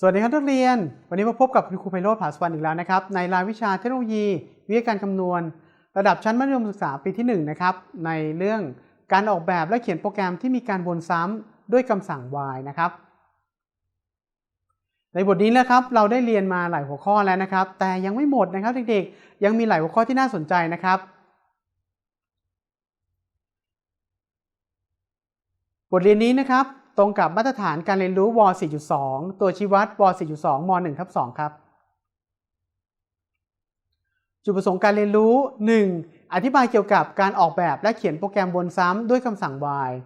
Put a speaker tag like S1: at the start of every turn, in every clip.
S1: สวัสดีครับนักเรียน วันนี้มาพบกับคุณครูไพโรธผาสวรรค์อีกแล้วนะครับ ในรายวิชาเทคโนโลยี วิทยาการคำนวณ ระดับชั้นมัธยมศึกษาปีที่1นะครับในเรื่องการออกแบบและเขียนโปรแกรมที่มีการวนซ้ำด้วยคำสั่ง while นะครับในบทนี้นะครับเราได้เรียนมาหลายหัวข้อแล้วนะครับ แต่ยังไม่หมดนะครับเด็กๆ ยังมีหลายหัวข้อที่น่าสนใจนะครับบทเรียนนี้นะครับ ตรงกับมาตรฐานการเรียนรู้ว 4.2 ตัวชี้วัดว 4.2 ม 1 ทับ 2 ครับ จุดประสงค์การเรียนรู้ 1. อธิบายเกี่ยวกับการออกแบบและเขียนโปรแกรมวนซ้ำด้วยคำสั่ง while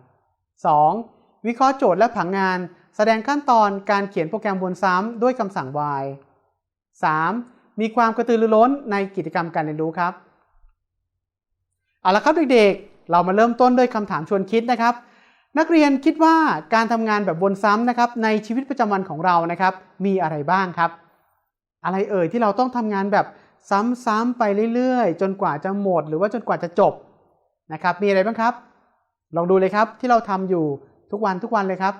S1: 2. วิเคราะห์โจทย์และผังงาน แสดงขั้นตอนการเขียนโปรแกรมวนซ้ำด้วยคำสั่ง while 3. มีความกระตือรือร้นในกิจกรรมการเรียนรู้ครับ เอาละครับเด็กๆ เรามาเริ่มต้นด้วยคำถามชวนคิดนะครับ นักเรียนคิดว่าการทำงานแบบวนซ้ำนะครับในชีวิตประจำวันของเรานะครับมีอะไรบ้างครับ อะไรเอ่ยที่เราต้องทำงานแบบซ้ำๆไปเรื่อยๆ จนกว่าจะหมด หรือว่าจนกว่าจะจบนะครับมีอะไรบ้างครับ ลองดูเลยครับที่เราทำอยู่ทุกวันทุกวันเลยครับ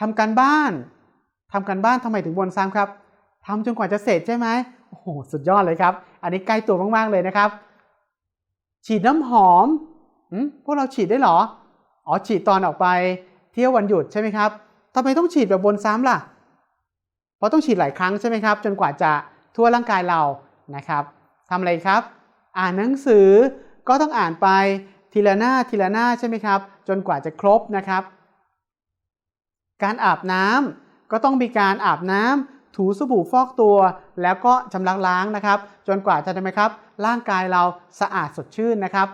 S1: ทำการบ้านทำการบ้านทำไมถึงวนซ้ำครับทำจนกว่าจะเสร็จใช่ไหมโอ้โหสุดยอดเลยครับ อันนี้ใกล้ตัวมากๆเลยนะครับ ฉีดน้ำหอมอมพวกเราฉีดได้หรอ อ๋อฉีดตอนออกไปเที่ยววันหยุดใช่ไหมครับทำไมต้องฉีดแบบวนซ้ำล่ะ เพราะต้องฉีดหลายครั้งใช่ไหมครับ จนกว่าจะทั่วร่างกายเรานะครับทำอะไรครับ อ่านหนังสือก็ต้องอ่านไปทีละหน้าทีละหน้าใช่ไหมครับ จนกว่าจะครบนะครับ การอาบน้ำก็ต้องมีการอาบน้ำถูสบู่ฟอกตัว แล้วก็ชำระล้างนะครับ จนกว่าจะทำไมครับ ร่างกายเราสะอาดสดชื่นนะครับ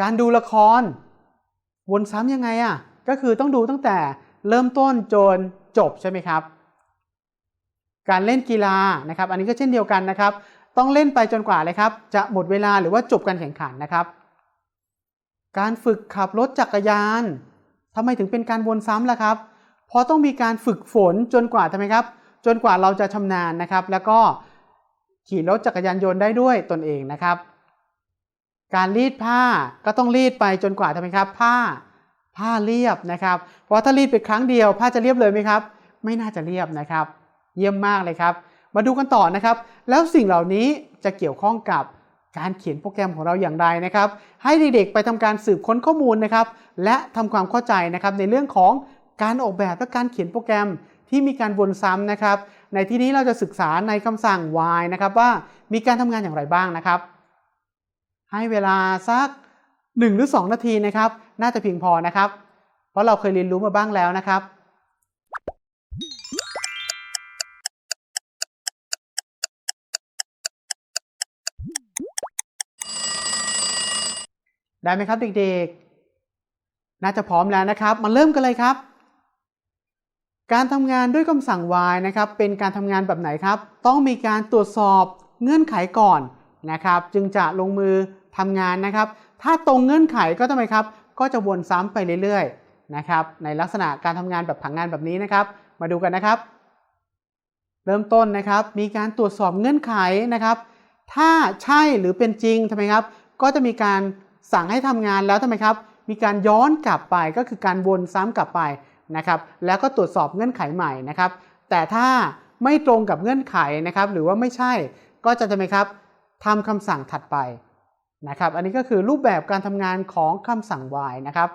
S1: การดูละคร วนซ้ำยังไงอะก็คือต้องดูตั้งแต่เริ่มต้นจนจบใช่ไหมครับ การเล่นกีฬานะครับ อันนี้ก็เช่นเดียวกันนะครับ ต้องเล่นไปจนกว่าเลยครับ จะหมดเวลาหรือว่าจบการแข่งขันนะครับ การฝึกขับรถจักรยานทำไมถึงเป็นการวนซ้ำล่ะครับ เพราะต้องมีการฝึกฝนจนกว่าทำไมครับ จนกว่าเราจะชำนาญนะครับ แล้วก็ขี่รถจักรยานยนต์ได้ด้วยตนเองนะครับ การรีดผ้าก็ต้องรีดไปจนกว่าทำไมครับ ผ้าผ้าเรียบนะครับ เพราะถ้ารีดไปครั้งเดียว ผ้าจะเรียบเลยไหมครับ ไม่น่าจะเรียบนะครับ เยี่ยมมากเลยครับ มาดูกันต่อนะครับ แล้วสิ่งเหล่านี้จะเกี่ยวข้องกับการเขียนโปรแกรมของเราอย่างไรนะครับ ให้เด็กๆไปทำการสืบค้นข้อมูลนะครับ และทำความเข้าใจนะครับในเรื่องของการออกแบบและการเขียนโปรแกรมที่มีการวนซ้ำนะครับ ในที่นี้เราจะศึกษาในคำสั่ง while นะครับว่ามีการทำงานอย่างไรบ้างนะครับ ให้เวลาสัก 1 หรือ 2 นาทีนะครับ น่าจะเพียงพอนะครับ เพราะเราเคยเรียนรู้มาบ้างแล้วนะครับได้ไหมครับเด็กๆ น่าจะพร้อมแล้วนะครับ มาเริ่มกันเลยครับ การทำงานด้วยคำสั่ง while นะครับ เป็นการทำงานแบบไหนครับ ต้องมีการตรวจสอบเงื่อนไขก่อน นะครับ จึงจะลงมือทำงานนะครับ ถ้าตรงเงื่อนไขก็ทำไมครับ ก็จะวนซ้ำไปเรื่อยๆนะครับในลักษณะการทำงานแบบผังงานแบบนี้นะครับ มาดูกันนะครับ เริ่มต้นนะครับ มีการตรวจสอบเงื่อนไขนะครับ ถ้าใช่หรือเป็นจริงทำไมครับ ก็จะมีการสั่งให้ทำงานแล้วทำไมครับ มีการย้อนกลับไปก็คือการวนซ้ำกลับไปนะครับ แล้วก็ตรวจสอบเงื่อนไขใหม่นะครับ แต่ถ้าไม่ตรงกับเงื่อนไขนะครับ หรือว่าไม่ใช่ก็จะทำไมครับ ทำคำสั่งถัดไปนะครับ อันนี้ก็คือรูปแบบการทำงานของคำสั่ง while นะครับ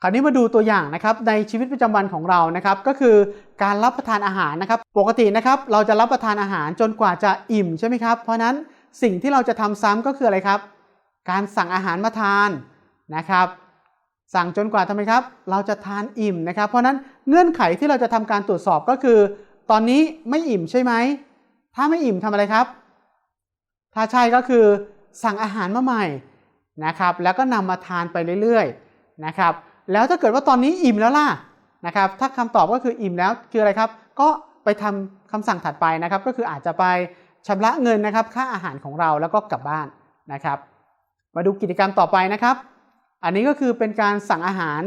S1: คราวนี้มาดูตัวอย่างนะครับในชีวิตประจำวันของเรานะครับ ก็คือการรับประทานอาหารนะครับ ปกตินะครับเราจะรับประทานอาหารจนกว่าจะอิ่มใช่ไหมครับ เพราะนั้นสิ่งที่เราจะทำซ้ำก็คืออะไรครับ การสั่งอาหารมาทานนะครับ สั่งจนกว่าทำไมครับ เราจะทานอิ่มนะครับ เพราะนั้นเงื่อนไขที่เราจะทำการตรวจสอบก็คือ ตอนนี้ไม่อิ่มใช่ไหม ถ้าไม่อิ่มทำอะไรครับ ถ้าใช่ก็คือสั่งอาหารมาใหม่นะครับ แล้วก็นำมาทานไปเรื่อยๆนะครับ แล้วถ้าเกิดว่าตอนนี้อิ่มแล้วล่ะนะครับ ถ้าคำตอบก็คืออิ่มแล้วคืออะไรครับ ก็ไปทำคำสั่งถัดไปนะครับ ก็คืออาจจะไปชำระเงินนะครับ ค่าอาหารของเราแล้วก็กลับบ้านนะครับ มาดูกิจกรรมต่อไปนะครับ อันนี้ก็คือเป็นการสั่งอาหาร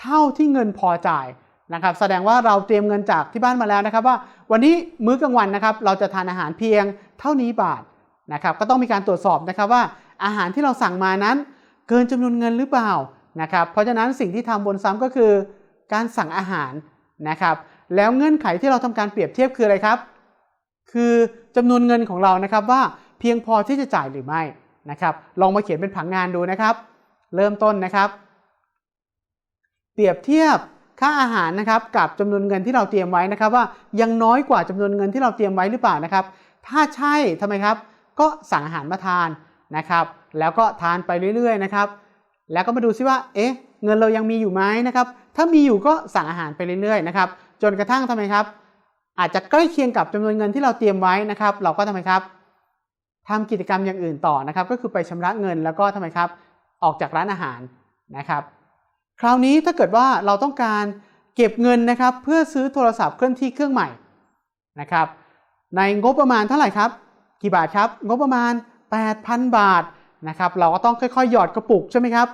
S1: เท่าที่เงินพอจ่าย นะครับแสดงว่าเราเตรียมเงินจากที่บ้านมาแล้วนะครับ ว่าวันนี้มื้อกลางวันนะครับ เราจะทานอาหารเพียงเท่านี้บาทนะครับ ก็ต้องมีการตรวจสอบนะครับว่าอาหารที่เราสั่งมานั้น เกินจำนวนเงินหรือเปล่านะครับ เพราะฉะนั้นสิ่งที่ทำบนซ้ำก็คือ การสั่งอาหารนะครับ แล้วเงื่อนไขที่เราทำการเปรียบเทียบคืออะไรครับ คือจำนวนเงินของเรานะครับว่าเพียงพอที่จะจ่ายหรือไม่นะครับ ลองมาเขียนเป็นผังงานดูนะครับ เริ่มต้นนะครับ เปรียบเทียบ ค่าอาหารนะครับกับจำนวนเงินที่เราเตรียมไว้นะครับ ว่ายังน้อยกว่าจำนวนเงินที่เราเตรียมไว้หรือเปล่านะครับ ถ้าใช่ทำไมครับ ก็สั่งอาหารมาทานนะครับ แล้วก็ทานไปเรื่อยๆนะครับ แล้วก็มาดูซิว่าเอ๊ะเงินเรายังมีอยู่ไหมนะครับ ถ้ามีอยู่ก็สั่งอาหารไปเรื่อยๆนะครับ จนกระทั่งทำไมครับ อาจจะใกล้เคียงกับจำนวนเงินที่เราเตรียมไว้นะครับ เราก็ทำไมครับทำกิจกรรมอย่างอื่นต่อนะครับ ก็คือไปชำระเงินแล้วก็ทำไมครับ ออกจากร้านอาหารนะครับ คราวนี้ถ้าเกิดว่าเราต้องการเก็บเงินนะครับเพื่อซื้อโทรศัพท์เคลื่อนที่เครื่องใหม่นะครับในงบประมาณเท่าไหร่ครับ กี่บาทครับ งบประมาณ 8,000 บาทนะครับเราก็ต้องค่อยๆ หยอดกระปุกใช่ไหมครับ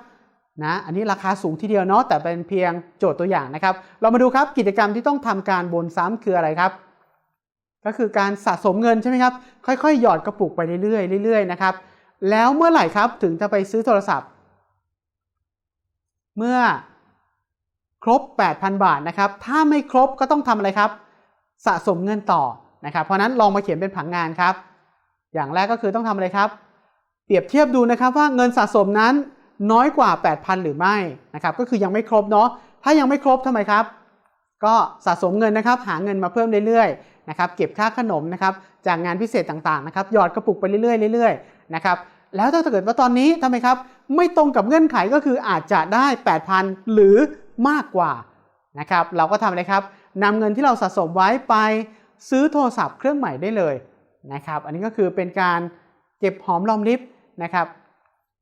S1: นะอันนี้ราคาสูงทีเดียวเนาะแต่เป็นเพียงโจทย์ตัวอย่างนะครับ เรามาดูครับกิจกรรมที่ต้องทำการบนซ้ำคืออะไรครับ ก็คือการสะสมเงินใช่ไหมครับ ค่อยๆ หยอดกระปุกไปเรื่อยๆเรื่อยๆนะครับแล้วเมื่อไหร่ครับถึงจะไปซื้อโทรศัพท์ เมื่อครบ 8,000 บาทนะครับ ถ้าไม่ครบก็ต้องทำอะไรครับ สะสมเงินต่อนะครับ เพราะนั้นลองมาเขียนเป็นผังงานครับ อย่างแรกก็คือต้องทำอะไรครับ เปรียบเทียบดูนะครับว่าเงินสะสมนั้นน้อยกว่า 8,000 หรือไม่นะครับ ก็คือยังไม่ครบเนาะ ถ้ายังไม่ครบทำไมครับ ก็สะสมเงินนะครับ หาเงินมาเพิ่มเรื่อยๆนะครับ เก็บค่าขนมนะครับ จากงานพิเศษต่างๆนะครับ หยอดกระปุกไปเรื่อยๆเรื่อยๆนะครับ แล้วถ้าเกิดว่าตอนนี้ทำไมครับ ไม่ตรงกับเงื่อนไขก็คืออาจจะได้ 8,000 หรือมากกว่านะครับเราก็ทำอะไรครับนำเงินที่เราสะสมไว้ไปซื้อโทรศัพท์เครื่องใหม่ได้เลยนะครับ อันนี้ก็คือเป็นการเก็บหอมรอมริบนะครับ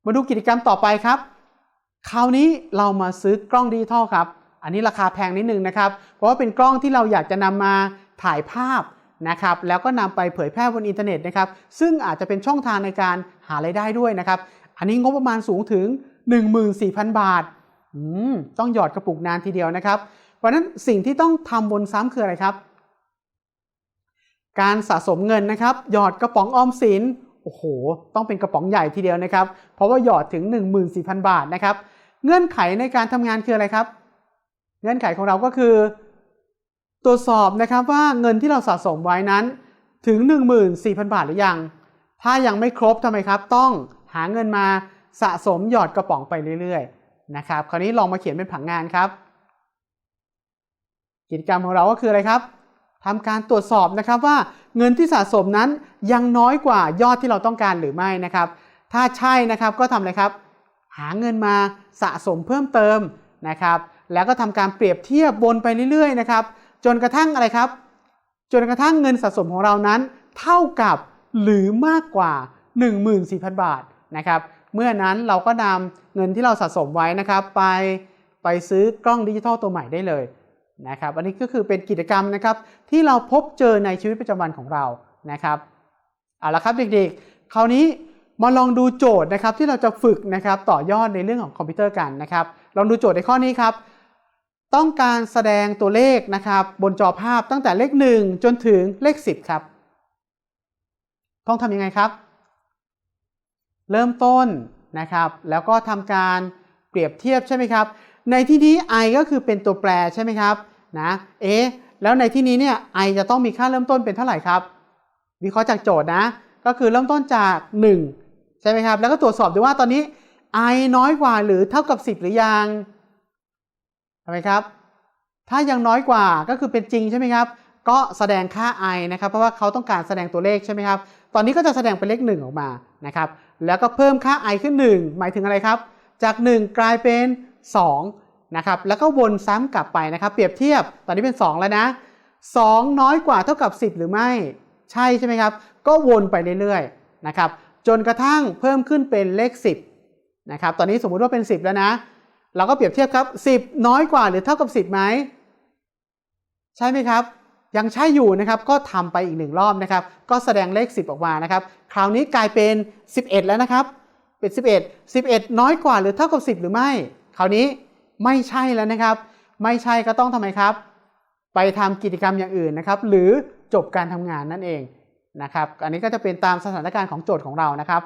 S1: มาดูกิจกรรมต่อไปครับ คราวนี้เรามาซื้อกล้องดิจิทัลครับ อันนี้ราคาแพงนิดนึงนะครับ เพราะว่าเป็นกล้องที่เราอยากจะนำมาถ่ายภาพ นะครับแล้วก็นำไปเผยแพร่บนอินเทอร์เน็ตนะครับซึ่งอาจจะเป็นช่องทางในการหารายได้ด้วยนะครับอันนี้งบประมาณสูงถึง 14,000 บาทต้องหยอดกระปุกนานทีเดียวนะครับ เพราะฉะนั้นสิ่งที่ต้องทำบนซ้ำคืออะไรครับ การสะสมเงินนะครับ หยอดกระป๋องออมสินโอ้โห ต้องเป็นกระป๋องใหญ่ทีเดียวนะครับ เพราะว่าหยอดถึง 14,000 บาทนะครับ เงื่อนไขในการทำงานคืออะไรครับ เงื่อนไขของเราก็คือ ตรวจสอบนะครับว่าเงินที่เราสะสมไว้นั้นถึง 14,000 บาทหรือยัง ถ้ายังไม่ครบทำไมครับ ต้องหาเงินมาสะสมหยอดกระป๋องไปเรื่อยๆนะครับคราวนี้ลองมาเขียนเป็นผังงานครับ กิจกรรมของเราก็คืออะไรครับทำการตรวจสอบนะครับว่าเงินที่สะสมนั้นยังน้อยกว่ายอดที่เราต้องการหรือไม่นะครับ ถ้าใช่นะครับก็ทำอะไรครับ หาเงินมาสะสมเพิ่มเติมนะครับ แล้วก็ทำการเปรียบเทียบบนไปเรื่อยๆนะครับ จนกระทั่งอะไรครับ จนกระทั่งเงินสะสมของเรานั้น เท่ากับหรือมากกว่า 14,000 บาทนะครับเมื่อนั้นเราก็นำเงินที่เราสะสมไว้นะครับไปไปซื้อกล้องดิจิทัลตัวใหม่ได้เลยนะครับอันนี้ก็คือเป็นกิจกรรมนะครับที่เราพบเจอในชีวิตประจำวันของเรานะครับเอาละครับเด็กๆ คราวนี้มาลองดูโจทย์นะครับที่เราจะฝึกนะครับต่อยอดในเรื่องของคอมพิวเตอร์กันนะครับลองดูโจทย์ในข้อนี้ครับ ต้องการแสดงตัวเลขนะครับบนจอภาพตั้งแต่เลข 1 จนถึงเลข 10 ครับ ต้องทำยังไงครับ เริ่มต้นนะครับ แล้วก็ทำการเปรียบเทียบใช่ไหมครับ ในที่นี้ i ก็คือเป็นตัวแปรใช่ไหมครับนะเอ๊ะแล้วในที่นี้เนี่ย i จะต้องมีค่าเริ่มต้นเป็นเท่าไหร่ครับ วิเคราะห์จากโจทย์นะ ก็คือเริ่มต้นจาก 1 ใช่ไหมครับ แล้วก็ตรวจสอบดูว่าตอนนี้ i น้อยกว่าหรือเท่ากับ 10 หรือยัง ทำไมครับ ถ้ายังน้อยกว่าก็คือเป็นจริงใช่ไหมครับ ก็แสดงค่า i นะครับ เพราะว่าเขาต้องการแสดงตัวเลขใช่ไหมครับ ตอนนี้ก็จะแสดงเป็นเลข 1 ออกมานะครับ แล้วก็เพิ่มค่า i ขึ้น 1 หมายถึงอะไรครับ จาก 1 กลายเป็น 2 นะครับ แล้วก็วนซ้ำกลับไปนะครับ เปรียบเทียบ ตอนนี้เป็น 2 แล้วนะ 2 น้อยกว่าเท่ากับ 10 หรือไม่ ใช่ใช่ไหมครับ ก็วนไปเรื่อยๆนะครับ จนกระทั่งเพิ่มขึ้นเป็นเลข 10นะครับ ตอนนี้สมมุติว่าเป็น 10 แล้วนะ เราก็เปรียบเทียบครับ 10 น้อยกว่าหรือเท่ากับ 10ไหมใช่ไหมครับ ยังใช่อยู่นะครับก็ทำไปอีกหนึ่งรอบนะครับ ก็แสดงเลข 10 ออกมานะครับ คราวนี้กลายเป็น 11 แล้วนะครับ เป็น 11 11 น้อยกว่าหรือเท่ากับ 10 หรือไม่ คราวนี้ไม่ใช่แล้วนะครับ ไม่ใช่ก็ต้องทำไมครับ ไปทำกิจกรรมอย่างอื่นนะครับ หรือจบการทำงานนั่นเองนะครับ อันนี้ก็จะเป็นตามสถานการณ์ของโจทย์ของเรานะครับ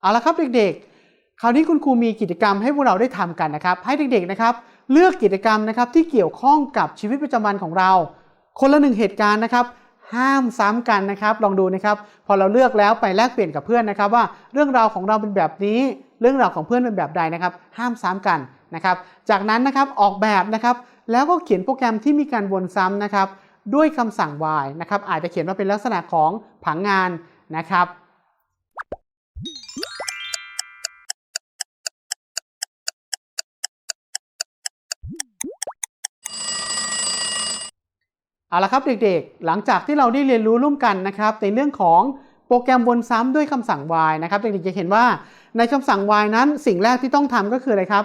S1: เอาละครับเด็กๆ คราวนี้คุณครูมีกิจกรรมให้พวกเราได้ทำกันนะครับ ให้เด็กๆนะครับ เลือกกิจกรรมนะครับที่เกี่ยวข้องกับชีวิตประจำวันของเรา คนละหนึ่งเหตุการณ์นะครับ ห้ามซ้ำกันนะครับ ลองดูนะครับ พอเราเลือกแล้วไปแลกเปลี่ยนกับเพื่อนนะครับ ว่าเรื่องราวของเราเป็นแบบนี้ เรื่องราวของเพื่อนเป็นแบบใดนะครับ ห้ามซ้ำกันนะครับ จากนั้นนะครับออกแบบนะครับ แล้วก็เขียนโปรแกรมที่มีการวนซ้ำนะครับ ด้วยคำสั่ง while นะครับ อาจจะเขียนมาเป็นลักษณะของผังงานนะครับ เอาละครับเด็กๆ หลังจากที่เราได้เรียนรู้ร่วมกันนะครับ ในเรื่องของโปรแกรมวนซ้ำด้วยคำสั่ง while นะครับเด็กๆจะเห็นว่าในคำสั่ง while นั้นสิ่งแรกที่ต้องทำก็คืออะไรครับ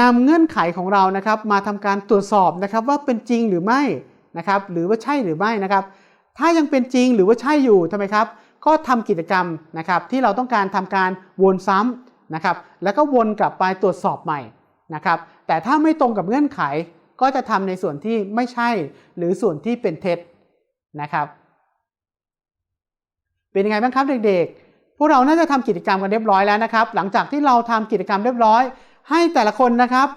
S1: นำเงื่อนไขของเรานะครับมาทำการตรวจสอบนะครับว่าเป็นจริงหรือไม่นะครับหรือว่าใช่หรือไม่นะครับ ถ้ายังเป็นจริงหรือว่าใช่อยู่ทำไมครับ ก็ทำกิจกรรมนะครับที่เราต้องการทำการวนซ้ำนะครับ แล้วก็วนกลับไปตรวจสอบใหม่นะครับ แต่ถ้าไม่ตรงกับเงื่อนไข ก็จะทำในส่วนที่ไม่ใช่หรือส่วนที่เป็นเท็จนะครับ เป็นยังไงบ้างครับเด็กๆ พวกเราน่าจะทำกิจกรรมกันเรียบร้อยแล้วนะครับ หลังจากที่เราทำกิจกรรมเรียบร้อย ให้แต่ละคนนะครับ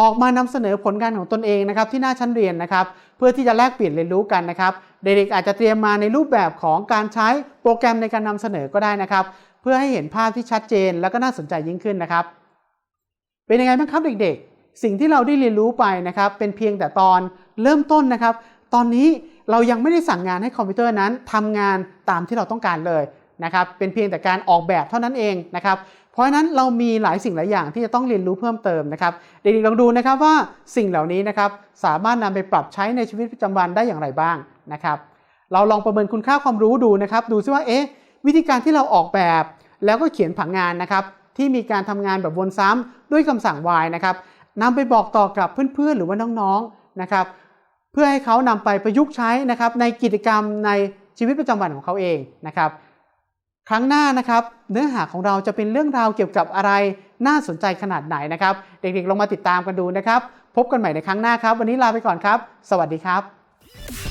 S1: ออกมานำเสนอผลงานของตนเองนะครับที่หน้าชั้นเรียนนะครับ เพื่อที่จะแลกเปลี่ยนเรียนรู้กันนะครับ เด็กๆอาจจะเตรียมมาในรูปแบบของการใช้โปรแกรมในการนำเสนอก็ได้นะครับ เพื่อให้เห็นภาพที่ชัดเจน แล้วก็น่าสนใจยิ่งขึ้นนะครับ เป็นยังไงบ้างครับเด็กๆ สิ่งที่เราได้เรียนรู้ไปนะครับเป็นเพียงแต่ตอนเริ่มต้นนะครับ ตอนนี้เรายังไม่ได้สั่งงานให้คอมพิวเตอร์นั้นทำงานตามที่เราต้องการเลยนะครับเป็นเพียงแต่การออกแบบเท่านั้นเองนะครับเพราะฉะนั้นเรามีหลายสิ่งหลายอย่างที่จะต้องเรียนรู้เพิ่มเติมนะครับเด็กๆลองดูนะครับว่าสิ่งเหล่านี้นะครับสามารถนำไปปรับใช้ในชีวิตประจำวันได้อย่างไรบ้างนะครับเราลองประเมินคุณค่าความรู้ดูนะครับ ดูซิว่าเอ๊ะวิธีการที่เราออกแบบแล้วก็เขียนผังงานนะครับที่มีการทำงานแบบวนซ้ำด้วยคำสั่ง while นะครับ นำไปบอกต่อกับเพื่อนๆ หรือว่าน้องๆนะครับเพื่อให้เขานำไปประยุกต์ใช้นะครับในกิจกรรมในชีวิตประจำวันของเขาเองนะครับครั้งหน้านะครับเนื้อหาของเราจะเป็นเรื่องราวเกี่ยวกับอะไรน่าสนใจขนาดไหนนะครับ เด็กๆลองมาติดตามกันดูนะครับ พบกันใหม่ในครั้งหน้าครับ วันนี้ลาไปก่อนครับ สวัสดีครับ